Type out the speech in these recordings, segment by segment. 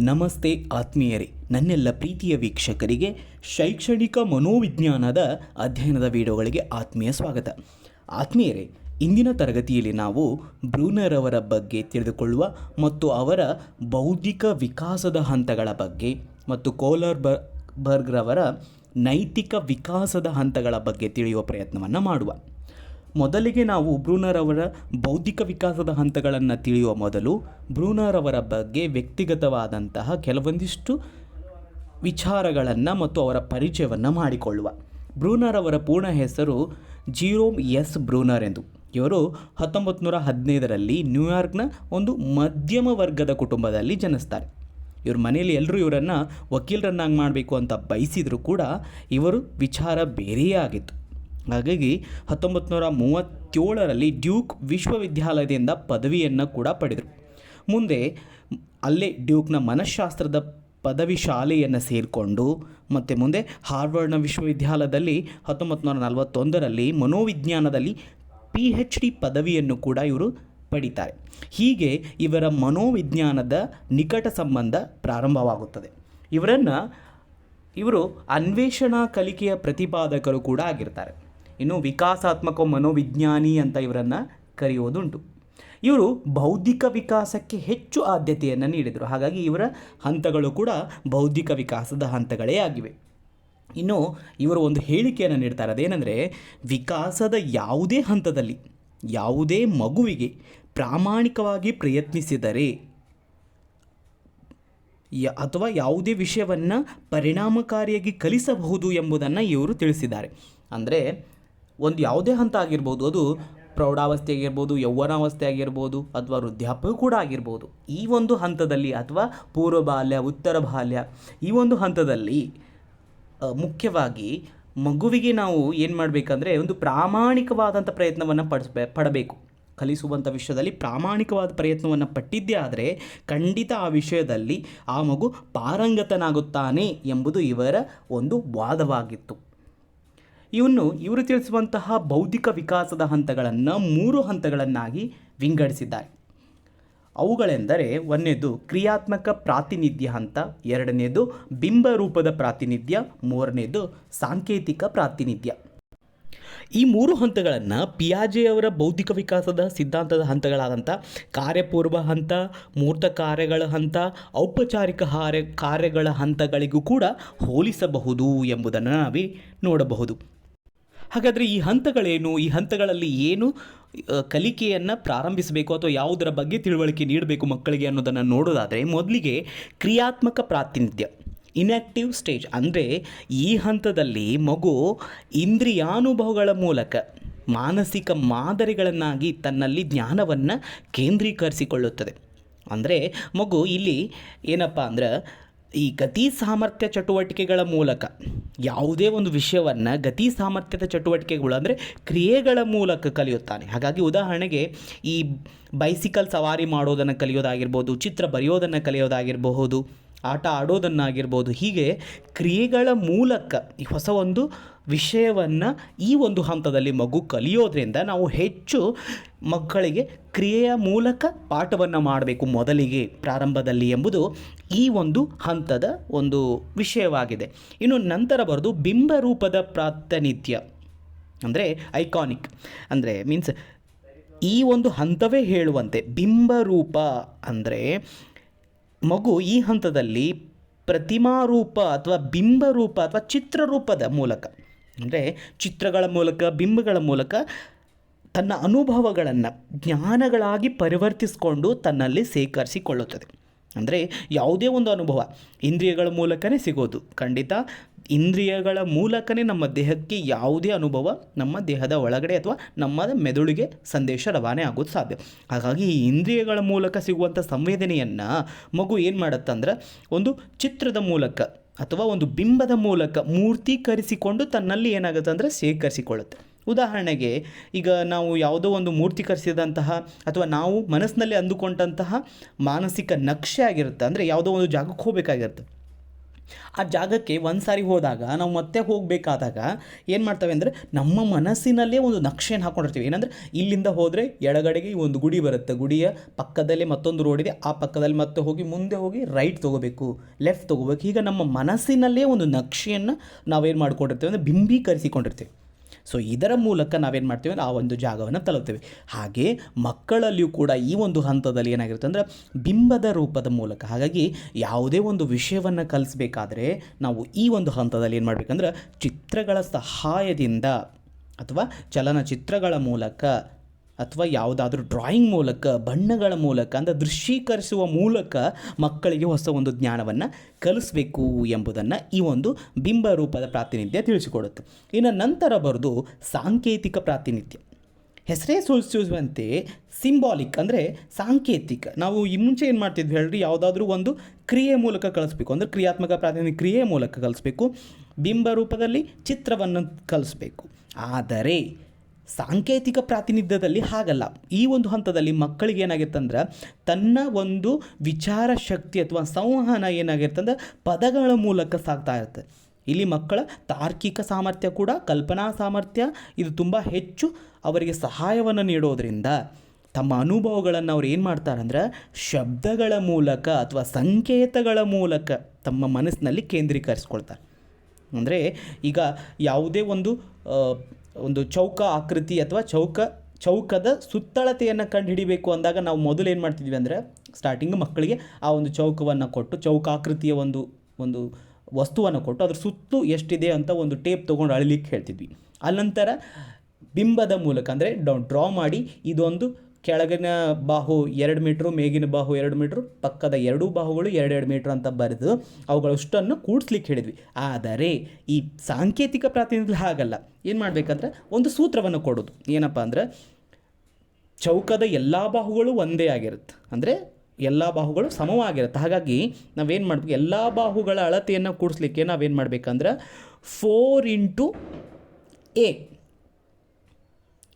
ನಮಸ್ತೆ ಆತ್ಮೀಯರೇ, ನನ್ನೆಲ್ಲ ಪ್ರೀತಿಯ ವೀಕ್ಷಕರಿಗೆ ಶೈಕ್ಷಣಿಕ ಮನೋವಿಜ್ಞಾನದ ಅಧ್ಯಯನದ ವಿಡಿಯೋಗಳಿಗೆ ಆತ್ಮೀಯ ಸ್ವಾಗತ. ಆತ್ಮೀಯರೇ, ಇಂದಿನ ತರಗತಿಯಲ್ಲಿ ನಾವು ಬ್ರೂನರ್ ಅವರ ಬಗ್ಗೆ ತಿಳಿದುಕೊಳ್ಳುವ ಮತ್ತು ಅವರ ಬೌದ್ಧಿಕ ವಿಕಾಸದ ಹಂತಗಳ ಬಗ್ಗೆ ಮತ್ತು ಕೋಲರ್ ಬ, ಬರ್ಗ್ರವರ ನೈತಿಕ ವಿಕಾಸದ ಹಂತಗಳ ಬಗ್ಗೆ ತಿಳಿಯುವ ಪ್ರಯತ್ನವನ್ನು ಮಾಡುವ. ಮೊದಲಿಗೆ ನಾವು ಬ್ರೂನರ್ ಅವರ ಬೌದ್ಧಿಕ ವಿಕಾಸದ ಹಂತಗಳನ್ನು ತಿಳಿಯುವ ಮೊದಲು ಬ್ರೂನರ್ ಅವರ ಬಗ್ಗೆ ವ್ಯಕ್ತಿಗತವಾದಂತಹ ಕೆಲವೊಂದಿಷ್ಟು ವಿಚಾರಗಳನ್ನು ಮತ್ತು ಅವರ ಪರಿಚಯವನ್ನು ಮಾಡಿಕೊಳ್ಳುವ. ಬ್ರೂನರ್ ಅವರ ಪೂರ್ಣ ಹೆಸರು ಜೀರೋಮ್ ಎಸ್ ಬ್ರೂನರ್ ಎಂದು. ಇವರು ಹತ್ತೊಂಬತ್ತು ನೂರ ಹದಿನೈದರಲ್ಲಿ ನ್ಯೂಯಾರ್ಕ್ನ ಒಂದು ಮಧ್ಯಮ ವರ್ಗದ ಕುಟುಂಬದಲ್ಲಿ ಜನಿಸ್ತಾರೆ. ಇವ್ರ ಮನೆಯಲ್ಲಿ ಎಲ್ಲರೂ ಇವರನ್ನು ವಕೀಲರನ್ನಾಗಿ ಮಾಡಬೇಕು ಅಂತ ಬಯಸಿದರೂ ಕೂಡ ಇವರು ವಿಚಾರ ಬೇರೆಯೇ ಆಗಿತ್ತು. ಹಾಗಾಗಿ ಹತ್ತೊಂಬತ್ತು ನೂರ ಮೂವತ್ತೇಳರಲ್ಲಿ ಡ್ಯೂಕ್ ವಿಶ್ವವಿದ್ಯಾಲಯದಿಂದ ಪದವಿಯನ್ನು ಕೂಡ ಪಡೆದರು. ಮುಂದೆ ಅಲ್ಲೇ ಡ್ಯೂಕ್ನ ಮನಃಶಾಸ್ತ್ರದ ಪದವಿ ಶಾಲೆಯನ್ನು ಸೇರಿಕೊಂಡು, ಮತ್ತು ಮುಂದೆ ಹಾರ್ವರ್ಡ್ನ ವಿಶ್ವವಿದ್ಯಾಲಯದಲ್ಲಿ ಹತ್ತೊಂಬತ್ತು ನೂರ ನಲವತ್ತೊಂದರಲ್ಲಿ ಮನೋವಿಜ್ಞಾನದಲ್ಲಿ ಪಿ ಹೆಚ್ ಡಿ ಪದವಿಯನ್ನು ಕೂಡ ಇವರು ಪಡಿತಾರೆ. ಹೀಗೆ ಇವರ ಮನೋವಿಜ್ಞಾನದ ನಿಕಟ ಸಂಬಂಧ ಪ್ರಾರಂಭವಾಗುತ್ತದೆ. ಇವರನ್ನು ಇವರು ಅನ್ವೇಷಣಾ ಕಲಿಕೆಯ ಪ್ರತಿಪಾದಕರು ಕೂಡ ಆಗಿರ್ತಾರೆ. ಇನ್ನು ವಿಕಾಸಾತ್ಮಕ ಮನೋವಿಜ್ಞಾನಿ ಅಂತ ಇವರನ್ನು ಕರೆಯೋದುಂಟು. ಇವರು ಬೌದ್ಧಿಕ ವಿಕಾಸಕ್ಕೆ ಹೆಚ್ಚು ಆದ್ಯತೆಯನ್ನು ನೀಡಿದರು. ಹಾಗಾಗಿ ಇವರ ಹಂತಗಳು ಕೂಡ ಬೌದ್ಧಿಕ ವಿಕಾಸದ ಹಂತಗಳೇ ಆಗಿವೆ. ಇನ್ನು ಇವರು ಒಂದು ಹೇಳಿಕೆಯನ್ನು ನೀಡ್ತಾರೆ. ಅದೇನೆಂದರೆ, ವಿಕಾಸದ ಯಾವುದೇ ಹಂತದಲ್ಲಿ, ಯಾವುದೇ ಮಗುವಿಗೆ ಪ್ರಾಮಾಣಿಕವಾಗಿ ಪ್ರಯತ್ನಿಸಿದರೆ, ಯ ಅಥವಾ ಯಾವುದೇ ವಿಷಯವನ್ನು ಪರಿಣಾಮಕಾರಿಯಾಗಿ ಕಲಿಸಬಹುದು ಎಂಬುದನ್ನು ಇವರು ತಿಳಿಸಿದ್ದಾರೆ. ಅಂದರೆ ಒಂದು ಯಾವುದೇ ಹಂತ ಆಗಿರ್ಬೋದು, ಅದು ಪ್ರೌಢಾವಸ್ಥೆ ಆಗಿರ್ಬೋದು, ಯೌವನಾವಸ್ಥೆ ಆಗಿರ್ಬೋದು ಅಥವಾ ವೃದ್ಧಾಪ್ಯ ಕೂಡ ಆಗಿರ್ಬೋದು, ಈ ಒಂದು ಹಂತದಲ್ಲಿ ಅಥವಾ ಪೂರ್ವ ಬಾಲ್ಯ, ಉತ್ತರ ಬಾಲ್ಯ, ಈ ಒಂದು ಹಂತದಲ್ಲಿ ಮುಖ್ಯವಾಗಿ ಮಗುವಿಗೆ ನಾವು ಏನು ಮಾಡಬೇಕಂದ್ರೆ ಒಂದು ಪ್ರಾಮಾಣಿಕವಾದಂಥ ಪ್ರಯತ್ನವನ್ನು ಪಡಿಸ್ಬೇ ಪಡಬೇಕು. ಕಲಿಸುವಂಥ ವಿಷಯದಲ್ಲಿ ಪ್ರಾಮಾಣಿಕವಾದ ಪ್ರಯತ್ನವನ್ನು ಪಟ್ಟಿದ್ದೇ ಆದರೆ ಖಂಡಿತ ಆ ವಿಷಯದಲ್ಲಿ ಆ ಮಗು ಪಾರಂಗತನಾಗುತ್ತಾನೆ ಎಂಬುದು ಇವರ ಒಂದು ವಾದವಾಗಿತ್ತು. ಇವನ್ನು ಇವರು ತಿಳಿಸುವಂತಹ ಬೌದ್ಧಿಕ ವಿಕಾಸದ ಹಂತಗಳನ್ನು ಮೂರು ಹಂತಗಳನ್ನಾಗಿ ವಿಂಗಡಿಸಿದ್ದಾರೆ. ಅವುಗಳೆಂದರೆ ಒಂದನೇದು ಕ್ರಿಯಾತ್ಮಕ ಪ್ರಾತಿನಿಧ್ಯ ಹಂತ, ಎರಡನೇದು ಬಿಂಬ ರೂಪದ ಪ್ರಾತಿನಿಧ್ಯ, ಮೂರನೇದು ಸಾಂಕೇತಿಕ ಪ್ರಾತಿನಿಧ್ಯ. ಈ ಮೂರು ಹಂತಗಳನ್ನು ಪಿಯಾಜೆಯವರ ಬೌದ್ಧಿಕ ವಿಕಾಸದ ಸಿದ್ಧಾಂತದ ಹಂತಗಳಾದಂಥ ಕಾರ್ಯಪೂರ್ವ ಹಂತ, ಮೂರ್ತ ಕಾರ್ಯಗಳ ಹಂತ, ಔಪಚಾರಿಕ ಕಾರ್ಯ ಕಾರ್ಯಗಳ ಹಂತಗಳಿಗೂ ಕೂಡ ಹೋಲಿಸಬಹುದು ಎಂಬುದನ್ನು ನಾವು ನೋಡಬಹುದು. ಹಾಗಾದರೆ ಈ ಹಂತಗಳೇನು? ಈ ಹಂತಗಳಲ್ಲಿ ಏನು ಕಲಿಕೆಯನ್ನು ಪ್ರಾರಂಭಿಸಬೇಕು ಅಥವಾ ಯಾವುದರ ಬಗ್ಗೆ ತಿಳುವಳಿಕೆ ನೀಡಬೇಕು ಮಕ್ಕಳಿಗೆ ಅನ್ನೋದನ್ನು ನೋಡೋದಾದರೆ ಮೊದಲಿಗೆ ಕ್ರಿಯಾತ್ಮಕ ಪ್ರಾತಿನಿಧ್ಯ ಇನ್ಯಾಕ್ಟಿವ್ ಸ್ಟೇಜ್ ಅಂದರೆ ಈ ಹಂತದಲ್ಲಿ ಮಗು ಇಂದ್ರಿಯಾನುಭವಗಳ ಮೂಲಕ ಮಾನಸಿಕ ಮಾದರಿಗಳನ್ನಾಗಿ ತನ್ನಲ್ಲಿ ಜ್ಞಾನವನ್ನು ಕೇಂದ್ರೀಕರಿಸಿಕೊಳ್ಳುತ್ತದೆ. ಅಂದರೆ ಮಗು ಇಲ್ಲಿ ಏನಪ್ಪ ಅಂದ್ರೆ ಈ ಗತಿ ಸಾಮರ್ಥ್ಯ ಚಟುವಟಿಕೆಗಳ ಮೂಲಕ ಯಾವುದೇ ಒಂದು ವಿಷಯವನ್ನು ಗತಿ ಸಾಮರ್ಥ್ಯದ ಚಟುವಟಿಕೆಗಳು ಅಂದರೆ ಕ್ರಿಯೆಗಳ ಮೂಲಕ ಕಲಿಯುತ್ತಾನೆ. ಹಾಗಾಗಿ ಉದಾಹರಣೆಗೆ ಈ ಬೈಸಿಕಲ್ ಸವಾರಿ ಮಾಡೋದನ್ನು ಕಲಿಯೋದಾಗಿರ್ಬೋದು, ಚಿತ್ರ ಬರೆಯೋದನ್ನು ಕಲಿಯೋದಾಗಿರಬಹುದು, ಆಟ ಆಡೋದನ್ನಾಗಿರ್ಬೋದು, ಹೀಗೆ ಕ್ರಿಯೆಗಳ ಮೂಲಕ ಈ ಹೊಸ ಒಂದು ವಿಷಯವನ್ನು ಈ ಒಂದು ಹಂತದಲ್ಲಿ ಮಗು ಕಲಿಯೋದ್ರಿಂದ ನಾವು ಹೆಚ್ಚು ಮಕ್ಕಳಿಗೆ ಕ್ರಿಯೆಯ ಮೂಲಕ ಪಾಠವನ್ನು ಮಾಡಬೇಕು ಮೊದಲಿಗೆ ಪ್ರಾರಂಭದಲ್ಲಿ ಎಂಬುದು ಈ ಒಂದು ಹಂತದ ಒಂದು ವಿಷಯವಾಗಿದೆ. ಇನ್ನು ನಂತರ ಬರೆದು ಬಿಂಬರೂಪದ ಪ್ರಾತಿನಿಧ್ಯ, ಅಂದರೆ ಐಕಾನಿಕ್ ಅಂದರೆ ಮೀನ್ಸ್ ಈ ಒಂದು ಹಂತವೇ ಹೇಳುವಂತೆ ಬಿಂಬರೂಪ ಅಂದರೆ ಮಗು ಈ ಹಂತದಲ್ಲಿ ಪ್ರತಿಮಾರೂಪ ಅಥವಾ ಬಿಂಬರೂಪ ಅಥವಾ ಚಿತ್ರರೂಪದ ಮೂಲಕ ಅಂದರೆ ಚಿತ್ರಗಳ ಮೂಲಕ, ಬಿಂಬಗಳ ಮೂಲಕ ತನ್ನ ಅನುಭವಗಳನ್ನು, ಜ್ಞಾನಗಳಾಗಿ ಪರಿವರ್ತಿಸಿಕೊಂಡು ತನ್ನಲ್ಲಿ ಸೇಕರಿಸಿಕೊಳ್ಳುತ್ತದೆ ಅಂದರೆ ಯಾವುದೇ ಒಂದು ಅನುಭವ ಇಂದ್ರಿಯಗಳ ಮೂಲಕನೇ ಸಿಗೋದು. ಖಂಡಿತ ಇಂದ್ರಿಯಗಳ ಮೂಲಕನೇ ನಮ್ಮ ದೇಹಕ್ಕೆ ಯಾವುದೇ ಅನುಭವ ನಮ್ಮ ದೇಹದ ಒಳಗಡೆ ಅಥವಾ ನಮ್ಮ ಮೆದುಳಿಗೆ ಸಂದೇಶ ರವಾನೆ ಆಗೋದು ಸಾಧ್ಯ. ಹಾಗಾಗಿ ಈ ಇಂದ್ರಿಯಗಳ ಮೂಲಕ ಸಿಗುವಂಥ ಸಂವೇದನೆಯನ್ನು ಮಗು ಏನು ಮಾಡುತ್ತಂದ್ರೆ ಒಂದು ಚಿತ್ರದ ಮೂಲಕ ಅಥವಾ ಒಂದು ಬಿಂಬದ ಮೂಲಕ ಮೂರ್ತೀಕರಿಸಿಕೊಂಡು ತನ್ನಲ್ಲಿ ಏನಾಗುತ್ತೆ ಅಂದರೆ ಶೇಖರಿಸಿಕೊಳ್ಳುತ್ತೆ. ಉದಾಹರಣೆಗೆ, ಈಗ ನಾವು ಯಾವುದೋ ಒಂದು ಮೂರ್ತೀಕರಿಸಿದಂತಹ ಅಥವಾ ನಾವು ಮನಸ್ಸಿನಲ್ಲಿ ಅಂದುಕೊಂಡಂತಹ ಮಾನಸಿಕ ನಕ್ಷೆ ಆಗಿರುತ್ತೆ. ಅಂದರೆ ಯಾವುದೋ ಒಂದು ಜಾಗಕ್ಕೆ ಹೋಗಬೇಕಾಗಿರುತ್ತೆ. ಆ ಜಾಗಕ್ಕೆ ಒಂದು ಸಾರಿ ಹೋದಾಗ, ನಾವು ಮತ್ತೆ ಹೋಗಬೇಕಾದಾಗ ಏನು ಮಾಡ್ತೇವೆ ಅಂದರೆ ನಮ್ಮ ಮನಸ್ಸಿನಲ್ಲೇ ಒಂದು ನಕ್ಷೆಯನ್ನು ಹಾಕ್ಕೊಂಡಿರ್ತೀವಿ ಏನಂದರೆ ಇಲ್ಲಿಂದ ಹೋದರೆ ಎಡಗಡೆಗೆ ಒಂದು ಗುಡಿ ಬರುತ್ತೆ. ಗುಡಿಯ ಪಕ್ಕದಲ್ಲೇ ಮತ್ತೊಂದು ರೋಡ್ ಇದೆ. ಆ ಪಕ್ಕದಲ್ಲಿ ಮತ್ತೆ ಹೋಗಿ ಮುಂದೆ ಹೋಗಿ ರೈಟ್ ತೊಗೋಬೇಕು ಲೆಫ್ಟ್ ತೊಗೋಬೇಕು. ಈಗ ನಮ್ಮ ಮನಸ್ಸಿನಲ್ಲೇ ಒಂದು ನಕ್ಷೆಯನ್ನು ನಾವೇನು ಮಾಡ್ಕೊಂಡಿರ್ತೀವಿ ಅಂದರೆ ಬಿಂಬೀಕರಿಸಿಕೊಂಡಿರ್ತೀವಿ. ಸೊ ಇದರ ಮೂಲಕ ನಾವೇನು ಮಾಡ್ತೀವಿ ಅಂದರೆ ಆ ಒಂದು ಜಾಗವನ್ನು ತಲುಪ್ತೇವೆ. ಹಾಗೆ ಮಕ್ಕಳಲ್ಲಿಯೂ ಕೂಡ ಈ ಒಂದು ಹಂತದಲ್ಲಿ ಏನಾಗಿರುತ್ತೆ ಅಂದರೆ ಬಿಂಬದ ರೂಪದ ಮೂಲಕ, ಹಾಗಾಗಿ ಯಾವುದೇ ಒಂದು ವಿಷಯವನ್ನು ಕಲಿಸ್ಬೇಕಾದ್ರೆ ನಾವು ಈ ಒಂದು ಹಂತದಲ್ಲಿ ಏನು ಮಾಡಬೇಕಂದ್ರೆ ಚಿತ್ರಗಳ ಸಹಾಯದಿಂದ ಅಥವಾ ಚಲನಚಿತ್ರಗಳ ಮೂಲಕ ಅಥವಾ ಯಾವುದಾದ್ರೂ ಡ್ರಾಯಿಂಗ್ ಮೂಲಕ, ಬಣ್ಣಗಳ ಮೂಲಕ, ಅಂದರೆ ದೃಶ್ಯೀಕರಿಸುವ ಮೂಲಕ ಮಕ್ಕಳಿಗೆ ಹೊಸ ಒಂದು ಜ್ಞಾನವನ್ನು ಕಲಿಸಬೇಕು ಎಂಬುದನ್ನು ಈ ಒಂದು ಬಿಂಬ ರೂಪದ ಪ್ರಾತಿನಿಧ್ಯ ತಿಳಿಸಿಕೊಡುತ್ತೆ. ಇನ್ನು ನಂತರ ಬರೆದು ಸಾಂಕೇತಿಕ ಪ್ರಾತಿನಿಧ್ಯ. ಹೆಸರೇ ಸೂಚಿಸುವಂತೆ ಸಿಂಬಾಲಿಕ್ ಅಂದರೆ ಸಾಂಕೇತಿಕ. ನಾವು ಈ ಮುಂಚೆ ಏನು ಮಾಡ್ತಿದ್ವಿ ಹೇಳ್ರಿ? ಯಾವುದಾದ್ರೂ ಒಂದು ಕ್ರಿಯೆ ಮೂಲಕ ಕಲಿಸ್ಬೇಕು. ಅಂದರೆ ಕ್ರಿಯಾತ್ಮಕ ಪ್ರಾತಿನಿಧ್ಯ ಕ್ರಿಯೆ ಮೂಲಕ ಕಲಿಸ್ಬೇಕು. ಬಿಂಬ ರೂಪದಲ್ಲಿ ಚಿತ್ರವನ್ನು ಕಲಿಸ್ಬೇಕು. ಆದರೆ ಸಾಂಕೇತಿಕ ಪ್ರಾತಿನಿಧ್ಯದಲ್ಲಿ ಹಾಗಲ್ಲ. ಈ ಒಂದು ಹಂತದಲ್ಲಿ ಮಕ್ಕಳಿಗೆ ಏನಾಗಿರ್ತಂದ್ರೆ, ತನ್ನ ಒಂದು ವಿಚಾರ ಶಕ್ತಿ ಅಥವಾ ಸಂವಹನ ಏನಾಗಿರ್ತಂದ್ರೆ, ಪದಗಳ ಮೂಲಕ ಸಾಗ್ತಾ ಇರುತ್ತೆ. ಇಲ್ಲಿ ಮಕ್ಕಳ ತಾರ್ಕಿಕ ಸಾಮರ್ಥ್ಯ ಕೂಡ, ಕಲ್ಪನಾ ಸಾಮರ್ಥ್ಯ, ಇದು ತುಂಬ ಹೆಚ್ಚು ಅವರಿಗೆ ಸಹಾಯವನ್ನು ನೀಡೋದರಿಂದ ತಮ್ಮ ಅನುಭವಗಳನ್ನು ಅವ್ರು ಏನು ಮಾಡ್ತಾರಂದ್ರೆ, ಶಬ್ದಗಳ ಮೂಲಕ ಅಥವಾ ಸಂಕೇತಗಳ ಮೂಲಕ ತಮ್ಮ ಮನಸ್ಸಿನಲ್ಲಿ ಕೇಂದ್ರೀಕರಿಸ್ಕೊಳ್ತಾರೆ. ಅಂದರೆ ಈಗ ಯಾವುದೇ ಒಂದು ಒಂದು ಚೌಕ ಆಕೃತಿ ಅಥವಾ ಚೌಕ, ಚೌಕದ ಸುತ್ತಳತೆಯನ್ನು ಕಂಡುಹಿಡಿಬೇಕು ಅಂದಾಗ ನಾವು ಮೊದಲು ಏನು ಮಾಡ್ತಿದ್ವಿ ಅಂದರೆ ಸ್ಟಾರ್ಟಿಂಗ್ ಮಕ್ಕಳಿಗೆ ಆ ಒಂದು ಚೌಕವನ್ನು ಕೊಟ್ಟು ಚೌಕಾಕೃತಿಯ ಒಂದು ಒಂದು ವಸ್ತುವನ್ನು ಕೊಟ್ಟು ಅದ್ರ ಸುತ್ತು ಎಷ್ಟಿದೆ ಅಂತ ಒಂದು ಟೇಪ್ ತೊಗೊಂಡು ಅಳಿಲಿಕ್ಕೆ ಹೇಳ್ತಿದ್ವಿ. ಅನಂತರ ಬಿಂಬದ ಮೂಲಕ ಅಂದರೆ ಡ್ರಾ ಮಾಡಿ ಇದೊಂದು ಕೆಳಗಿನ ಬಾಹು ಎರಡು ಮೀಟ್ರು, ಮೇಗಿನ ಬಾಹು ಎರಡು ಮೀಟ್ರು, ಪಕ್ಕದ ಎರಡೂ ಬಾಹುಗಳು ಎರಡೆರಡು ಮೀಟ್ರ್ ಅಂತ ಬರೆದು ಅವುಗಳಷ್ಟನ್ನು ಕೂಡಿಸ್ಲಿಕ್ಕೆ ಹೇಳಿದ್ವಿ. ಆದರೆ ಈ ಸಾಂಕೇತಿಕ ಪ್ರಾತಿನಿಧ್ಯ ಹಾಗಲ್ಲ. ಏನು ಮಾಡಬೇಕಂದ್ರೆ ಒಂದು ಸೂತ್ರವನ್ನು ಕೊಡೋದು. ಏನಪ್ಪ ಅಂದರೆ ಚೌಕದ ಎಲ್ಲ ಬಾಹುಗಳು ಒಂದೇ ಆಗಿರುತ್ತೆ. ಅಂದರೆ ಎಲ್ಲ ಬಾಹುಗಳು ಸಮವಾಗಿರುತ್ತೆ. ಹಾಗಾಗಿ ನಾವೇನು ಮಾಡಬೇಕು? ಎಲ್ಲ ಬಾಹುಗಳ ಅಳತೆಯನ್ನು ಕೂಡಿಸ್ಲಿಕ್ಕೆ ನಾವೇನು ಮಾಡಬೇಕಂದ್ರೆ ಫೋರ್ ಇಂಟು ಎ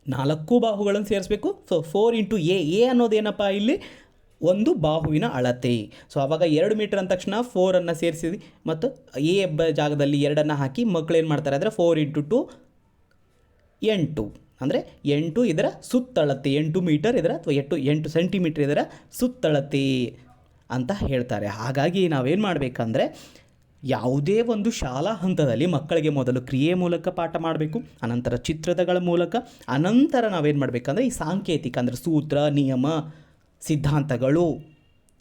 ನಾಲ್ಕು ಬಾಹುಗಳನ್ನು ಸೇರಿಸಬೇಕು. So four into A A ಅನ್ನೋದೇನಪ್ಪ ಇಲ್ಲಿ? ಒಂದು ಬಾಹುವಿನ ಅಳತೆ. ಸೊ ಆವಾಗ ಎರಡು ಮೀಟರ್ ಅಂದ ತಕ್ಷಣ ಫೋರನ್ನು ಸೇರಿಸಿದ್ವಿ. ಮತ್ತು ಎ ಎಬ್ಬ ಜಾಗದಲ್ಲಿ ಎರಡನ್ನು ಹಾಕಿ ಮಕ್ಕಳು ಏನು ಮಾಡ್ತಾರೆ ಅಂದರೆ ಫೋರ್ ಇಂಟು ಟು ಎಂಟು. ಅಂದರೆ ಎಂಟು ಇದರ ಸುತ್ತಳತೆ, ಎಂಟು ಮೀಟರ್ ಇದರ ಅಥವಾ ಎಂಟು ಎಂಟು ಸೆಂಟಿಮೀಟರ್ ಇದರ ಸುತ್ತಳತೆ ಅಂತ ಹೇಳ್ತಾರೆ. ಹಾಗಾಗಿ ನಾವೇನು ಮಾಡಬೇಕಂದ್ರೆ ಯಾವುದೇ ಒಂದು ಶಾಲಾ ಹಂತದಲ್ಲಿ ಮಕ್ಕಳಿಗೆ ಮೊದಲು ಕ್ರಿಯೆ ಮೂಲಕ ಪಾಠ ಮಾಡಬೇಕು, ಅನಂತರ ಚಿತ್ರದಗಳ ಮೂಲಕ, ಅನಂತರ ನಾವೇನು ಮಾಡಬೇಕಂದ್ರೆ ಈ ಸಾಂಕೇತಿಕ ಅಂದರೆ ಸೂತ್ರ, ನಿಯಮ, ಸಿದ್ಧಾಂತಗಳು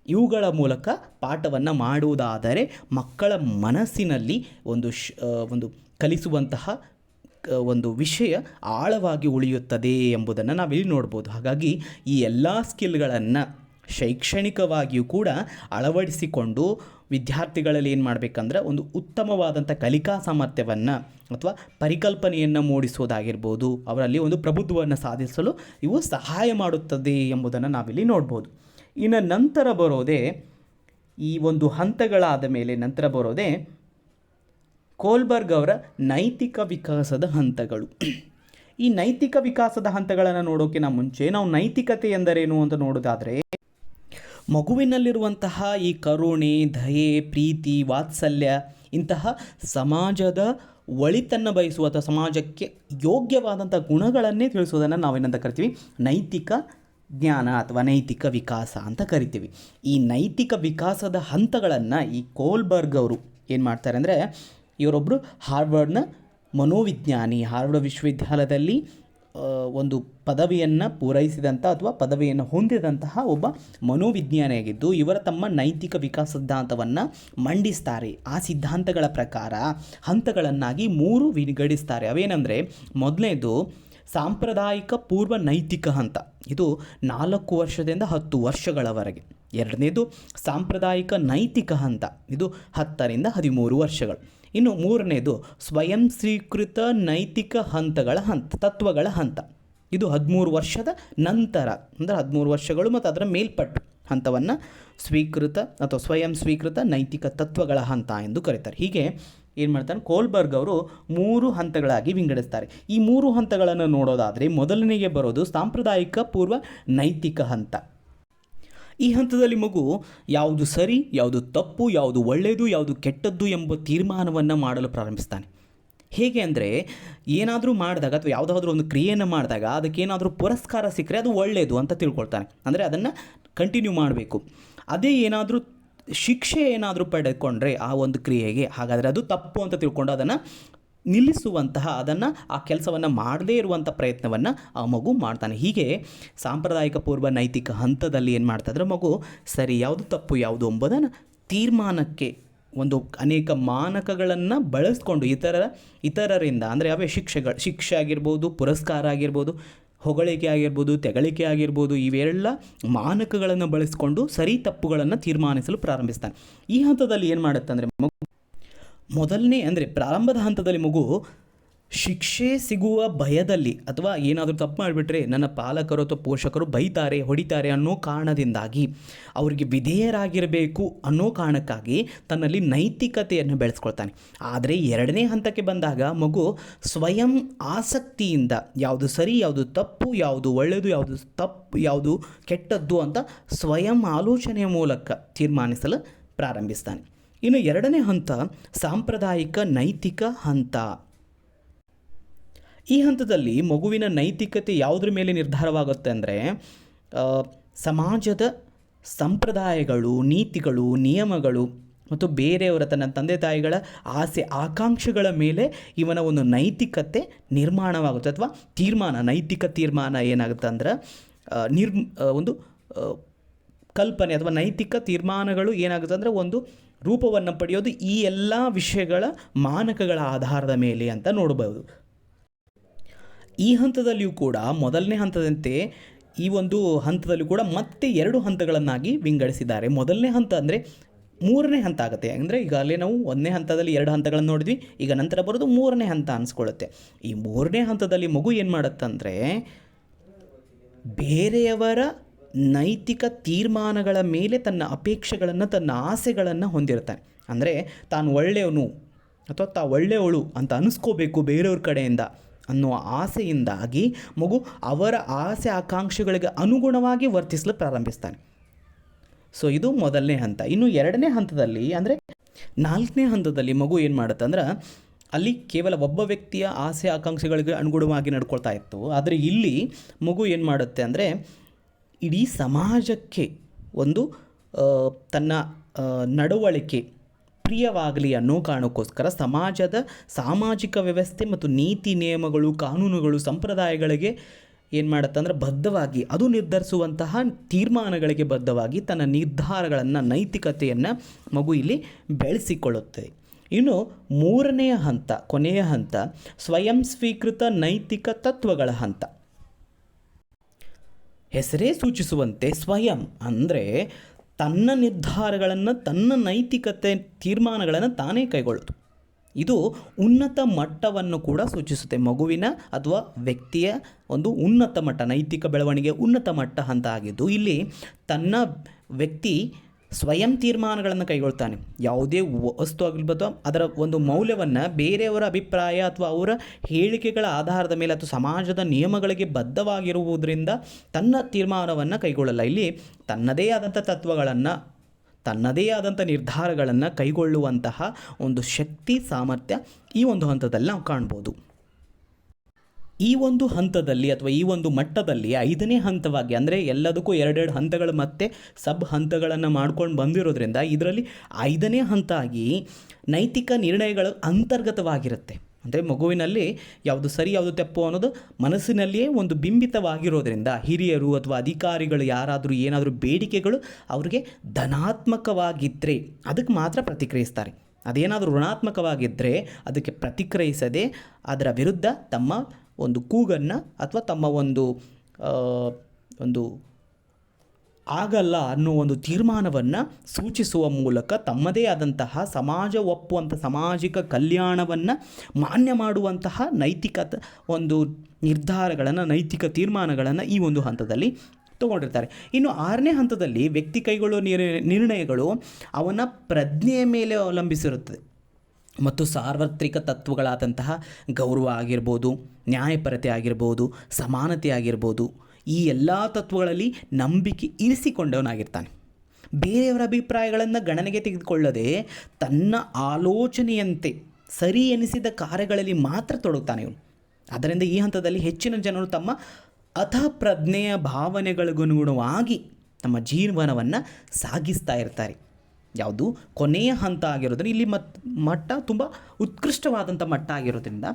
ಇವುಗಳ ಮೂಲಕ ಪಾಠವನ್ನು ಮಾಡುವುದಾದರೆ ಮಕ್ಕಳ ಮನಸ್ಸಿನಲ್ಲಿ ಒಂದು ಶ್ ಒಂದು ಕಲಿಸುವಂತಹ ಒಂದು ವಿಷಯ ಆಳವಾಗಿ ಉಳಿಯುತ್ತದೆ ಎಂಬುದನ್ನು ನಾವಿಲ್ಲಿ ನೋಡ್ಬೋದು. ಹಾಗಾಗಿ ಈ ಎಲ್ಲ ಸ್ಕಿಲ್ಗಳನ್ನು ಶೈಕ್ಷಣಿಕವಾಗಿಯೂ ಕೂಡ ಅಳವಡಿಸಿಕೊಂಡು ವಿದ್ಯಾರ್ಥಿಗಳಲ್ಲಿ ಏನು ಮಾಡಬೇಕಂದ್ರೆ ಒಂದು ಉತ್ತಮವಾದಂಥ ಕಲಿಕಾ ಸಾಮರ್ಥ್ಯವನ್ನು ಅಥವಾ ಪರಿಕಲ್ಪನೆಯನ್ನು ಮೂಡಿಸೋದಾಗಿರ್ಬೋದು, ಅವರಲ್ಲಿ ಒಂದು ಪ್ರಭುತ್ವವನ್ನು ಸಾಧಿಸಲು ಇವು ಸಹಾಯ ಮಾಡುತ್ತದೆ ಎಂಬುದನ್ನು ನಾವಿಲ್ಲಿ ನೋಡ್ಬೋದು. ಇನ್ನು ನಂತರ ಬರೋದೇ, ಈ ಒಂದು ಹಂತಗಳಾದ ಮೇಲೆ ನಂತರ ಬರೋದೇ ಕೋಲ್ಬರ್ಗ್ ಅವರ ನೈತಿಕ ವಿಕಾಸದ ಹಂತಗಳು. ಈ ನೈತಿಕ ವಿಕಾಸದ ಹಂತಗಳನ್ನು ನೋಡೋಕ್ಕಿಂತ ಮುಂಚೆ, ನಾವು ನೈತಿಕತೆ ಎಂದರೇನು ಅಂತ ನೋಡೋದಾದರೆ ಮಗುವಿನಲ್ಲಿರುವಂತಹ ಈ ಕರುಣೆ, ದಯೆ, ಪ್ರೀತಿ, ವಾತ್ಸಲ್ಯ ಇಂತಹ ಸಮಾಜದ ಒಳಿತನ್ನು ಬಯಸುವ ಅಥವಾ ಸಮಾಜಕ್ಕೆ ಯೋಗ್ಯವಾದಂಥ ಗುಣಗಳನ್ನೇ ತಿಳಿಸೋದನ್ನು ನಾವೇನಂತ ಕರಿತೀವಿ. ನೈತಿಕ ಜ್ಞಾನ ಅಥವಾ ನೈತಿಕ ವಿಕಾಸ ಅಂತ ಕರಿತೀವಿ. ಈ ನೈತಿಕ ವಿಕಾಸದ ಹಂತಗಳನ್ನು ಈ ಕೋಲ್ಬರ್ಗ್ ಅವರು ಏನು ಮಾಡ್ತಾರೆ ಅಂದರೆ ಇವರೊಬ್ಬರು ಹಾರ್ವರ್ಡ್ನ ಮನೋವಿಜ್ಞಾನಿ, ಹಾರ್ವರ್ಡ್ ವಿಶ್ವವಿದ್ಯಾಲಯದಲ್ಲಿ ಒಂದು ಪದವಿಯನ್ನು ಪೂರೈಸಿದಂಥ ಅಥವಾ ಪದವಿಯನ್ನು ಹೊಂದಿದಂತಹ ಒಬ್ಬ ಮನೋವಿಜ್ಞಾನಿಯಾಗಿದ್ದು ಇವರ ತಮ್ಮ ನೈತಿಕ ವಿಕಾಸ ಸಿದ್ಧಾಂತವನ್ನು ಮಂಡಿಸ್ತಾರೆ. ಆ ಸಿದ್ಧಾಂತಗಳ ಪ್ರಕಾರ ಹಂತಗಳನ್ನಾಗಿ ಮೂರು ವಿಂಗಡಿಸ್ತಾರೆ. ಅವೇನೆಂದರೆ ಮೊದಲನೇದು ಸಾಂಪ್ರದಾಯಿಕ ಪೂರ್ವ ನೈತಿಕ ಹಂತ. ಇದು ನಾಲ್ಕು ವರ್ಷದಿಂದ ಹತ್ತು ವರ್ಷಗಳವರೆಗೆ. ಎರಡನೇದು ಸಾಂಪ್ರದಾಯಿಕ ನೈತಿಕ ಹಂತ. ಇದು ಹತ್ತರಿಂದ ಹದಿಮೂರು ವರ್ಷಗಳು. ಇನ್ನು ಮೂರನೇದು ಸ್ವಯಂ ಸ್ವೀಕೃತ ನೈತಿಕ ಹಂತಗಳ ಹಂತ, ತತ್ವಗಳ ಹಂತ. ಇದು ಹದಿಮೂರು ವರ್ಷದ ನಂತರ, ಅಂದರೆ ಹದಿಮೂರು ವರ್ಷಗಳು ಮತ್ತು ಅದರ ಮೇಲ್ಪಟ್ಟು ಹಂತವನ್ನು ಸ್ವೀಕೃತ ಅಥವಾ ಸ್ವಯಂ ಸ್ವೀಕೃತ ನೈತಿಕ ತತ್ವಗಳ ಹಂತ ಎಂದು ಕರೀತಾರೆ. ಹೀಗೆ ಏನು ಮಾಡ್ತಾರೆ? ಕೋಲ್ಬರ್ಗ್ ಅವರು ಮೂರು ಹಂತಗಳಾಗಿ ವಿಂಗಡಿಸ್ತಾರೆ. ಈ ಮೂರು ಹಂತಗಳನ್ನು ನೋಡೋದಾದರೆ ಮೊದಲನೆಗೆ ಬರೋದು ಸಾಂಪ್ರದಾಯಿಕ ಪೂರ್ವ ನೈತಿಕ ಹಂತ. ಈ ಹಂತದಲ್ಲಿ ಮಗು ಯಾವುದು ಸರಿ, ಯಾವುದು ತಪ್ಪು, ಯಾವುದು ಒಳ್ಳೆಯದು, ಯಾವುದು ಕೆಟ್ಟದ್ದು ಎಂಬ ತೀರ್ಮಾನವನ್ನು ಮಾಡಲು ಪ್ರಾರಂಭಿಸ್ತಾನೆ. ಹೇಗೆ ಅಂದರೆ ಏನಾದರೂ ಮಾಡಿದಾಗ ಅಥವಾ ಯಾವುದಾದ್ರೂ ಒಂದು ಕ್ರಿಯೆಯನ್ನು ಮಾಡಿದಾಗ ಅದಕ್ಕೇನಾದರೂ ಪುರಸ್ಕಾರ ಸಿಕ್ಕರೆ ಅದು ಒಳ್ಳೆಯದು ಅಂತ ತಿಳ್ಕೊಳ್ತಾನೆ. ಅಂದರೆ ಅದನ್ನು ಕಂಟಿನ್ಯೂ ಮಾಡಬೇಕು. ಅದೇ ಏನಾದರೂ ಶಿಕ್ಷೆ ಏನಾದರೂ ಪಡೆದುಕೊಂಡ್ರೆ ಆ ಒಂದು ಕ್ರಿಯೆಗೆ ಹಾಗಾದರೆ ಅದು ತಪ್ಪು ಅಂತ ತಿಳ್ಕೊಂಡು ಅದನ್ನು ನಿಲ್ಲಿಸುವಂತಹ, ಅದನ್ನು ಆ ಕೆಲಸವನ್ನು ಮಾಡದೇ ಇರುವಂಥ ಪ್ರಯತ್ನವನ್ನು ಆ ಮಗು ಮಾಡ್ತಾನೆ. ಹೀಗೆ ಸಾಂಪ್ರದಾಯಿಕ ಪೂರ್ವ ನೈತಿಕ ಹಂತದಲ್ಲಿ ಏನು ಮಾಡ್ತಾಯಿದ್ರೆ ಮಗು ಸರಿ, ಯಾವುದು ತಪ್ಪು, ಯಾವುದು ಎಂಬುದನ್ನು ತೀರ್ಮಾನಕ್ಕೆ ಒಂದು ಅನೇಕ ಮಾನಕಗಳನ್ನು ಬಳಸ್ಕೊಂಡು ಇತರ, ಇತರರಿಂದ, ಅಂದರೆ ಅವೇ ಶಿಕ್ಷೆಗಳು, ಶಿಕ್ಷೆ ಆಗಿರ್ಬೋದು, ಪುರಸ್ಕಾರ ಆಗಿರ್ಬೋದು, ಹೊಗಳಿಕೆ ಆಗಿರ್ಬೋದು, ತೆಗಳಿಕೆ ಆಗಿರ್ಬೋದು, ಇವೆಲ್ಲ ಮಾನಕಗಳನ್ನು ಬಳಸಿಕೊಂಡು ಸರಿ ತಪ್ಪುಗಳನ್ನು ತೀರ್ಮಾನಿಸಲು ಪ್ರಾರಂಭಿಸ್ತಾನೆ. ಈ ಹಂತದಲ್ಲಿ ಏನು ಮಾಡುತ್ತೆ ಅಂದರೆ ಮೊದಲನೇ ಅಂದರೆ ಪ್ರಾರಂಭದ ಹಂತದಲ್ಲಿ ಮಗು ಶಿಕ್ಷೆ ಸಿಗುವ ಭಯದಲ್ಲಿ ಅಥವಾ ಏನಾದರೂ ತಪ್ಪು ಮಾಡಿಬಿಟ್ರೆ ನನ್ನ ಪಾಲಕರು ಅಥವಾ ಪೋಷಕರು ಬೈತಾರೆ, ಹೊಡಿತಾರೆ ಅನ್ನೋ ಕಾರಣದಿಂದಾಗಿ ಅವರಿಗೆ ವಿಧೇಯರಾಗಿರಬೇಕು ಅನ್ನೋ ಕಾರಣಕ್ಕಾಗಿ ತನ್ನಲ್ಲಿ ನೈತಿಕತೆಯನ್ನು ಬೆಳೆಸ್ಕೊಳ್ತಾನೆ. ಆದರೆ ಎರಡನೇ ಹಂತಕ್ಕೆ ಬಂದಾಗ ಮಗು ಸ್ವಯಂ ಆಸಕ್ತಿಯಿಂದ ಯಾವುದು ಸರಿ, ಯಾವುದು ತಪ್ಪು, ಯಾವುದು ಒಳ್ಳೆಯದು ಯಾವುದು ತಪ್ಪು, ಯಾವುದು ಕೆಟ್ಟದ್ದು ಅಂತ ಸ್ವಯಂ ಆಲೋಚನೆಯ ಮೂಲಕ ತೀರ್ಮಾನಿಸಲು ಪ್ರಾರಂಭಿಸ್ತಾನೆ. ಇನ್ನು ಎರಡನೇ ಹಂತ, ಸಾಂಪ್ರದಾಯಿಕ ನೈತಿಕ ಹಂತ. ಈ ಹಂತದಲ್ಲಿ ಮಗುವಿನ ನೈತಿಕತೆ ಯಾವುದ್ರ ಮೇಲೆ ನಿರ್ಧಾರವಾಗುತ್ತೆ ಅಂದರೆ ಸಮಾಜದ ಸಂಪ್ರದಾಯಗಳು, ನೀತಿಗಳು, ನಿಯಮಗಳು ಮತ್ತು ಬೇರೆಯವರ ತನ್ನ ತಂದೆ ತಾಯಿಗಳ ಆಸೆ, ಆಕಾಂಕ್ಷೆಗಳ ಮೇಲೆ ಇವನ ಒಂದು ನೈತಿಕತೆ ನಿರ್ಮಾಣವಾಗುತ್ತೆ ಅಥವಾ ತೀರ್ಮಾನ, ನೈತಿಕ ತೀರ್ಮಾನ ಏನಾಗುತ್ತೆ ಅಂದ್ರೆ ನಿರ್ಮ ನಿರ್ ಒಂದು ಕಲ್ಪನೆ ಅಥವಾ ನೈತಿಕ ತೀರ್ಮಾನಗಳು ಏನಾಗುತ್ತೆ ಅಂದರೆ ಒಂದು ರೂಪವನ್ನು ಪಡೆಯೋದು ಈ ಎಲ್ಲ ವಿಷಯಗಳ ಮಾನಕಗಳ ಆಧಾರದ ಮೇಲೆ ಅಂತ ನೋಡಬಹುದು ಈ ಹಂತದಲ್ಲಿಯೂ ಕೂಡ ಮೊದಲನೇ ಹಂತದಂತೆ ಈ ಒಂದು ಹಂತದಲ್ಲಿ ಕೂಡ ಮತ್ತೆ ಎರಡು ಹಂತಗಳನ್ನಾಗಿ ವಿಂಗಡಿಸಿದ್ದಾರೆ. ಮೊದಲನೇ ಹಂತ ಅಂದರೆ ಮೂರನೇ ಹಂತ ಆಗುತ್ತೆ. ಅಂದರೆ ಈಗ ಅಲ್ಲೇ ನಾವು ಒಂದನೇ ಹಂತದಲ್ಲಿ ಎರಡು ಹಂತಗಳನ್ನು ನೋಡಿದ್ವಿ. ಈಗ ನಂತರ ಬರೋದು ಮೂರನೇ ಹಂತ ಅನಿಸ್ಕೊಳ್ಳುತ್ತೆ ಈ ಮೂರನೇ ಹಂತದಲ್ಲಿ ಮಗು ಏನು ಮಾಡುತ್ತಂದರೆ ಬೇರೆಯವರ ನೈತಿಕ ತೀರ್ಮಾನಗಳ ಮೇಲೆ ತನ್ನ ಅಪೇಕ್ಷೆಗಳನ್ನು, ತನ್ನ ಆಸೆಗಳನ್ನು ಹೊಂದಿರ್ತಾನೆ. ಅಂದರೆ ತಾನು ಒಳ್ಳೆಯವನು ಅಥವಾ ತಾ ಒಳ್ಳೆಯವಳು ಅಂತ ಅನಿಸ್ಕೋಬೇಕು ಬೇರೆಯವ್ರ ಕಡೆಯಿಂದ ಅನ್ನೋ ಆಸೆಯಿಂದಾಗಿ ಮಗು ಅವರ ಆಸೆ ಆಕಾಂಕ್ಷೆಗಳಿಗೆ ಅನುಗುಣವಾಗಿ ವರ್ತಿಸಲು ಪ್ರಾರಂಭಿಸ್ತಾನೆ. ಸೊ ಇದು ಮೊದಲನೇ ಹಂತ. ಇನ್ನು ಎರಡನೇ ಹಂತದಲ್ಲಿ ಅಂದರೆ ನಾಲ್ಕನೇ ಹಂತದಲ್ಲಿ ಮಗು ಏನು ಮಾಡುತ್ತೆ ಅಂದ್ರೆ ಅಲ್ಲಿ ಕೇವಲ ಒಬ್ಬ ವ್ಯಕ್ತಿಯ ಆಸೆ ಆಕಾಂಕ್ಷೆಗಳಿಗೆ ಅನುಗುಣವಾಗಿ ನಡ್ಕೊಳ್ತಾ ಇತ್ತು. ಆದರೆ ಇಲ್ಲಿ ಮಗು ಏನು ಮಾಡುತ್ತೆ ಅಂದರೆ ಇಡೀ ಸಮಾಜಕ್ಕೆ ಒಂದು ತನ್ನ ನಡವಳಿಕೆ ಪ್ರಿಯವಾಗಲಿ ಅನ್ನೋ ಕಾರಣಕ್ಕೋಸ್ಕರ ಸಮಾಜದ ಸಾಮಾಜಿಕ ವ್ಯವಸ್ಥೆ ಮತ್ತು ನೀತಿ ನಿಯಮಗಳು, ಕಾನೂನುಗಳು, ಸಂಪ್ರದಾಯಗಳಿಗೆ ಏನು ಮಾಡುತ್ತೆ ಅಂದರೆ ಬದ್ಧವಾಗಿ ಅದು ನಿರ್ಧರಿಸುವಂತಹ ತೀರ್ಮಾನಗಳಿಗೆ ಬದ್ಧವಾಗಿ ತನ್ನ ನಿರ್ಧಾರಗಳನ್ನು, ನೈತಿಕತೆಯನ್ನು ಮಗು ಇಲ್ಲಿ ಬೆಳೆಸಿಕೊಳ್ಳುತ್ತದೆ ಇನ್ನು ಮೂರನೆಯ ಹಂತ, ಕೊನೆಯ ಹಂತ, ಸ್ವಯಂ ಸ್ವೀಕೃತ ನೈತಿಕ ತತ್ವಗಳ ಹಂತ. ಹೆಸರೇ ಸೂಚಿಸುವಂತೆ ಸ್ವಯಂ ಅಂದರೆ ತನ್ನ ನಿರ್ಧಾರಗಳನ್ನು, ತನ್ನ ನೈತಿಕತೆ ತೀರ್ಮಾನಗಳನ್ನು ತಾನೇ ಕೈಗೊಳ್ಳೋದು. ಇದು ಉನ್ನತ ಮಟ್ಟವನ್ನು ಕೂಡ ಸೂಚಿಸುತ್ತೆ. ಮಗುವಿನ ಅಥವಾ ವ್ಯಕ್ತಿಯ ಒಂದು ಉನ್ನತ ಮಟ್ಟ, ನೈತಿಕ ಬೆಳವಣಿಗೆ ಉನ್ನತ ಮಟ್ಟ ಹಂತ ಆಗಿದ್ದು, ಇಲ್ಲಿ ತನ್ನ ವ್ಯಕ್ತಿ ಸ್ವಯಂ ತೀರ್ಮಾನಗಳನ್ನು ಕೈಗೊಳ್ತಾನೆ. ಯಾವುದೇ ವಸ್ತು ಆಗಿರ್ಬೋದು ಅದರ ಒಂದು ಮೌಲ್ಯವನ್ನು ಬೇರೆಯವರ ಅಭಿಪ್ರಾಯ ಅಥವಾ ಅವರ ಹೇಳಿಕೆಗಳ ಆಧಾರದ ಮೇಲೆ ಅಥವಾ ಸಮಾಜದ ನಿಯಮಗಳಿಗೆ ಬದ್ಧವಾಗಿರುವುದರಿಂದ ತನ್ನ ತೀರ್ಮಾನವನ್ನು ಕೈಗೊಳ್ಳಲ್ಲ. ಇಲ್ಲಿ ತನ್ನದೇ ಆದಂಥ ತತ್ವಗಳನ್ನು, ತನ್ನದೇ ಆದಂಥ ನಿರ್ಧಾರಗಳನ್ನು ಕೈಗೊಳ್ಳುವಂತಹ ಒಂದು ಶಕ್ತಿ, ಸಾಮರ್ಥ್ಯ ಈ ಒಂದು ಹಂತದಲ್ಲಿ ನಾವು ಕಾಣ್ಬೋದು. ಈ ಒಂದು ಹಂತದಲ್ಲಿ ಅಥವಾ ಈ ಒಂದು ಮಟ್ಟದಲ್ಲಿ ಐದನೇ ಹಂತವಾಗಿ ಅಂದರೆ ಎಲ್ಲದಕ್ಕೂ ಎರಡೆರಡು ಹಂತಗಳು ಮತ್ತೆ ಸಬ್ ಹಂತಗಳನ್ನು ಮಾಡ್ಕೊಂಡು ಬಂದಿರೋದ್ರಿಂದ ಇದರಲ್ಲಿ ಐದನೇ ಹಂತ ಆಗಿ ನೈತಿಕ ನಿರ್ಣಯಗಳು ಅಂತರ್ಗತವಾಗಿರುತ್ತೆ. ಅಂದರೆ ಮಗುವಿನಲ್ಲಿ ಯಾವುದು ಸರಿ, ಯಾವುದು ತಪ್ಪು ಅನ್ನೋದು ಮನಸ್ಸಿನಲ್ಲಿಯೇ ಒಂದು ಬಿಂಬಿತವಾಗಿರೋದ್ರಿಂದ ಹಿರಿಯರು ಅಥವಾ ಅಧಿಕಾರಿಗಳು ಯಾರಾದರೂ ಏನಾದರೂ ಬೇಡಿಕೆಗಳು ಅವರಿಗೆ ಧನಾತ್ಮಕವಾಗಿದ್ದರೆ ಅದಕ್ಕೆ ಮಾತ್ರ ಪ್ರತಿಕ್ರಿಯಿಸ್ತಾರೆ. ಅದೇನಾದರೂ ಋಣಾತ್ಮಕವಾಗಿದ್ದರೆ ಅದಕ್ಕೆ ಪ್ರತಿಕ್ರಿಯಿಸದೆ ಅದರ ವಿರುದ್ಧ ತಮ್ಮ ಒಂದು ಕೂಗನ್ನು ಅಥವಾ ತಮ್ಮ ಒಂದು ಒಂದು ಆಗಲ್ಲ ಅನ್ನೋ ಒಂದು ತೀರ್ಮಾನವನ್ನು ಸೂಚಿಸುವ ಮೂಲಕ ತಮ್ಮದೇ ಆದಂತಹ ಸಮಾಜ ಒಪ್ಪುವಂಥ ಸಾಮಾಜಿಕ ಕಲ್ಯಾಣವನ್ನು ಮಾನ್ಯ ಮಾಡುವಂತಹ ನೈತಿಕ ಒಂದು ನಿರ್ಧಾರಗಳನ್ನು, ನೈತಿಕ ತೀರ್ಮಾನಗಳನ್ನು ಈ ಒಂದು ಹಂತದಲ್ಲಿ ತಗೊಂಡಿರ್ತಾರೆ. ಇನ್ನು ಆರನೇ ಹಂತದಲ್ಲಿ ವ್ಯಕ್ತಿ ಕೈಗೊಳ್ಳುವ ನಿರ್ ನಿರ್ಣಯಗಳು ಅವನ ಪ್ರಜ್ಞೆಯ ಮೇಲೆ ಅವಲಂಬಿಸಿರುತ್ತದೆ. ಮತ್ತು ಸಾರ್ವತ್ರಿಕ ತತ್ವಗಳಾದಂತಹ ಗೌರವ ಆಗಿರ್ಬೋದು, ನ್ಯಾಯಪರತೆ ಆಗಿರ್ಬೋದು, ಸಮಾನತೆ ಆಗಿರ್ಬೋದು, ಈ ಎಲ್ಲ ತತ್ವಗಳಲ್ಲಿ ನಂಬಿಕೆ ಇರಿಸಿಕೊಂಡವನಾಗಿರ್ತಾನೆ. ಬೇರೆಯವರ ಅಭಿಪ್ರಾಯಗಳನ್ನು ಗಣನೆಗೆ ತೆಗೆದುಕೊಳ್ಳದೆ ತನ್ನ ಆಲೋಚನೆಯಂತೆ ಸರಿ ಎನಿಸಿದ ಕಾರ್ಯಗಳಲ್ಲಿ ಮಾತ್ರ ತೊಡಗುತ್ತಾನೆ ಇವನು. ಅದರಿಂದ ಈ ಹಂತದಲ್ಲಿ ಹೆಚ್ಚಿನ ಜನರು ತಮ್ಮ ಅರ್ಥಪ್ರಜ್ಞೆಯ ಭಾವನೆಗಳಿಗನುಗುಣವಾಗಿ ತಮ್ಮ ಜೀವನವನ್ನು ಸಾಗಿಸ್ತಾ ಇರ್ತಾರೆ. ಯಾವುದು? ಕೊನೆಯ ಹಂತ ಆಗಿರೋದ್ರಿಂದ ಇಲ್ಲಿ ಮತ್, ಮಟ್ಟ ತುಂಬ ಉತ್ಕೃಷ್ಟವಾದಂಥ ಮಟ್ಟ ಆಗಿರೋದ್ರಿಂದ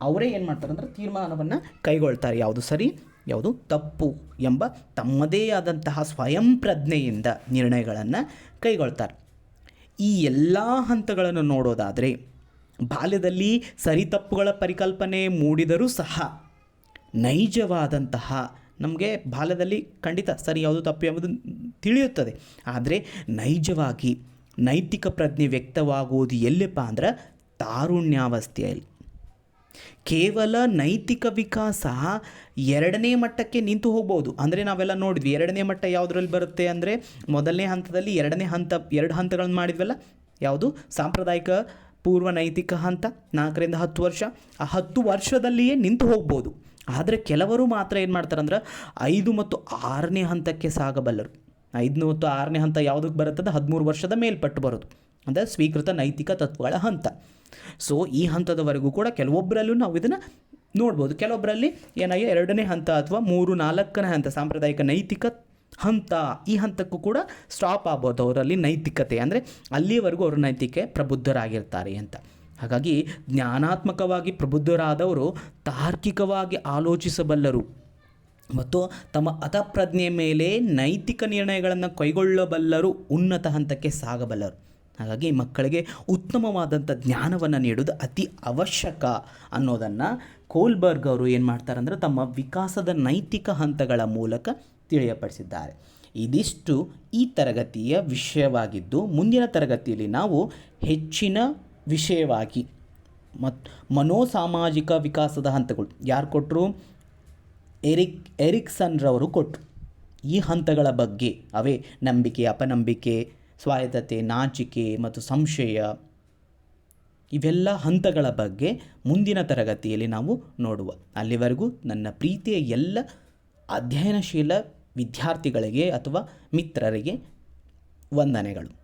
ಅವರೇ ಏನು ಮಾಡ್ತಾರೆ ಅಂದರೆ ತೀರ್ಮಾನವನ್ನು ಕೈಗೊಳ್ತಾರೆ. ಯಾವುದು ಸರಿ, ಯಾವುದು ತಪ್ಪು ಎಂಬ ತಮ್ಮದೇ ಆದಂತಹ ಸ್ವಯಂ ಪ್ರಜ್ಞೆಯಿಂದ ನಿರ್ಣಯಗಳನ್ನು ಕೈಗೊಳ್ತಾರೆ. ಈ ಎಲ್ಲ ಹಂತಗಳನ್ನು ನೋಡೋದಾದರೆ ಬಾಲ್ಯದಲ್ಲಿ ಸರಿ ತಪ್ಪುಗಳ ಪರಿಕಲ್ಪನೆ ಮೂಡಿದರೂ ಸಹ ನೈಜವಾದಂತಹ ನಮಗೆ ಬಾಲ್ಯದಲ್ಲಿ ಖಂಡಿತ ಸರಿ ಯಾವುದು ತಪ್ಪು ಎಂಬುದು ತಿಳಿಯುತ್ತದೆ. ಆದರೆ ನೈಜವಾಗಿ ನೈತಿಕ ಪ್ರಜ್ಞೆ ವ್ಯಕ್ತವಾಗುವುದು ಎಲ್ಲಿಪ್ಪ ಅಂದ್ರೆ ತಾರುಣ್ಯಾವಸ್ಥೆಯಲ್ಲಿ. ಕೇವಲ ನೈತಿಕ ವಿಕಾಸ ಎರಡನೇ ಮಟ್ಟಕ್ಕೆ ನಿಂತು ಹೋಗ್ಬೋದು. ಅಂದರೆ ನಾವೆಲ್ಲ ನೋಡಿದ್ವಿ, ಎರಡನೇ ಮಟ್ಟ ಯಾವುದ್ರಲ್ಲಿ ಬರುತ್ತೆ ಅಂದರೆ ಮೊದಲನೇ ಹಂತದಲ್ಲಿ ಎರಡನೇ ಹಂತ, ಎರಡು ಹಂತಗಳನ್ನು ಮಾಡಿದ್ವಲ್ಲ? ಯಾವುದು? ಸಾಂಪ್ರದಾಯಿಕ ಪೂರ್ವ ನೈತಿಕ ಹಂತ, ನಾಲ್ಕರಿಂದ ಹತ್ತು ವರ್ಷ. ಆ ಹತ್ತು ವರ್ಷದಲ್ಲಿಯೇ ನಿಂತು ಹೋಗ್ಬೋದು. ಆದರೆ ಕೆಲವರು ಮಾತ್ರ ಏನು ಮಾಡ್ತಾರೆ ಅಂದ್ರೆ ಐದು ಮತ್ತು ಆರನೇ ಹಂತಕ್ಕೆ ಸಾಗಬಲ್ಲರು. ಐದನೇ ಮತ್ತು ಆರನೇ ಹಂತ ಯಾವುದಕ್ಕೆ ಬರುತ್ತದೆ? ಹದಿಮೂರು ವರ್ಷದ ಮೇಲ್ಪಟ್ಟು ಬರೋದು. ಅಂದರೆ ಸ್ವೀಕೃತ ನೈತಿಕ ತತ್ವಗಳ ಹಂತ. ಸೊ ಈ ಹಂತದವರೆಗೂ ಕೂಡ ಕೆಲವೊಬ್ಬರಲ್ಲೂ ನಾವು ಇದನ್ನು ನೋಡ್ಬೋದು. ಕೆಲವೊಬ್ಬರಲ್ಲಿ ಏನಾಗಿ ಎರಡನೇ ಹಂತ ಅಥವಾ ಮೂರು ನಾಲ್ಕನೇ ಹಂತ, ಸಾಂಪ್ರದಾಯಿಕ ನೈತಿಕ ಹಂತ. ಈ ಹಂತಕ್ಕೂ ಕೂಡ ಸ್ಟಾಪ್ ಆಗ್ಬೋದು. ಅವರಲ್ಲಿ ನೈತಿಕತೆ. ಅಂದರೆ ಅಲ್ಲಿಯವರೆಗೂ ಅವರು ನೈತಿಕೆ ಪ್ರಬುದ್ಧರಾಗಿರ್ತಾರೆ ಅಂತ. ಹಾಗಾಗಿ ಜ್ಞಾನಾತ್ಮಕವಾಗಿ ಪ್ರಬುದ್ಧರಾದವರು ತಾರ್ಕಿಕವಾಗಿ ಆಲೋಚಿಸಬಲ್ಲರು. ಮತ್ತು ತಮ್ಮ ಅತಃಪ್ರಜ್ಞೆ ಮೇಲೆ ನೈತಿಕ ನಿರ್ಣಯಗಳನ್ನು ಕೈಗೊಳ್ಳಬಲ್ಲರು ಉನ್ನತ ಹಂತಕ್ಕೆ ಸಾಗಬಲ್ಲರು. ಹಾಗಾಗಿ ಮಕ್ಕಳಿಗೆ ಉತ್ತಮವಾದಂಥ ಜ್ಞಾನವನ್ನು ನೀಡೋದು ಅತಿ ಅವಶ್ಯಕ ಅನ್ನೋದನ್ನು ಕೋಲ್ಬರ್ಗ್ ಅವರು ಏನು ಮಾಡ್ತಾರೆ ಅಂದರೆ ತಮ್ಮ ವಿಕಾಸದ ನೈತಿಕ ಹಂತಗಳ ಮೂಲಕ ತಿಳಿಯಪಡಿಸಿದ್ದಾರೆ. ಇದಿಷ್ಟು ಈ ತರಗತಿಯ ವಿಷಯವಾಗಿದ್ದು ಮುಂದಿನ ತರಗತಿಯಲ್ಲಿ ನಾವು ಹೆಚ್ಚಿನ ವಿಷಯವಾಗಿ ಮತ್ತು ಮನೋಸಾಮಾಜಿಕ ವಿಕಾಸದ ಹಂತಗಳು ಯಾರು ಕೊಟ್ಟರು ಎರಿಕ್, ಎರಿಕ್ಸನ್ರವರು ಕೊಟ್ಟರು ಈ ಹಂತಗಳ ಬಗ್ಗೆ ಅವೇ ನಂಬಿಕೆ, ಅಪನಂಬಿಕೆ, ಸ್ವಾಯತ್ತತೆ, ನಾಚಿಕೆ ಮತ್ತು ಸಂಶಯ ಇವೆಲ್ಲ ಹಂತಗಳ ಬಗ್ಗೆ ಮುಂದಿನ ತರಗತಿಯಲ್ಲಿ ನಾವು ನೋಡುವ. ಅಲ್ಲಿವರೆಗೂ ನನ್ನ ಪ್ರೀತಿಯ ಎಲ್ಲ ಅಧ್ಯಯನಶೀಲ ವಿದ್ಯಾರ್ಥಿಗಳಿಗೆ ಅಥವಾ ಮಿತ್ರರಿಗೆ ವಂದನೆಗಳು.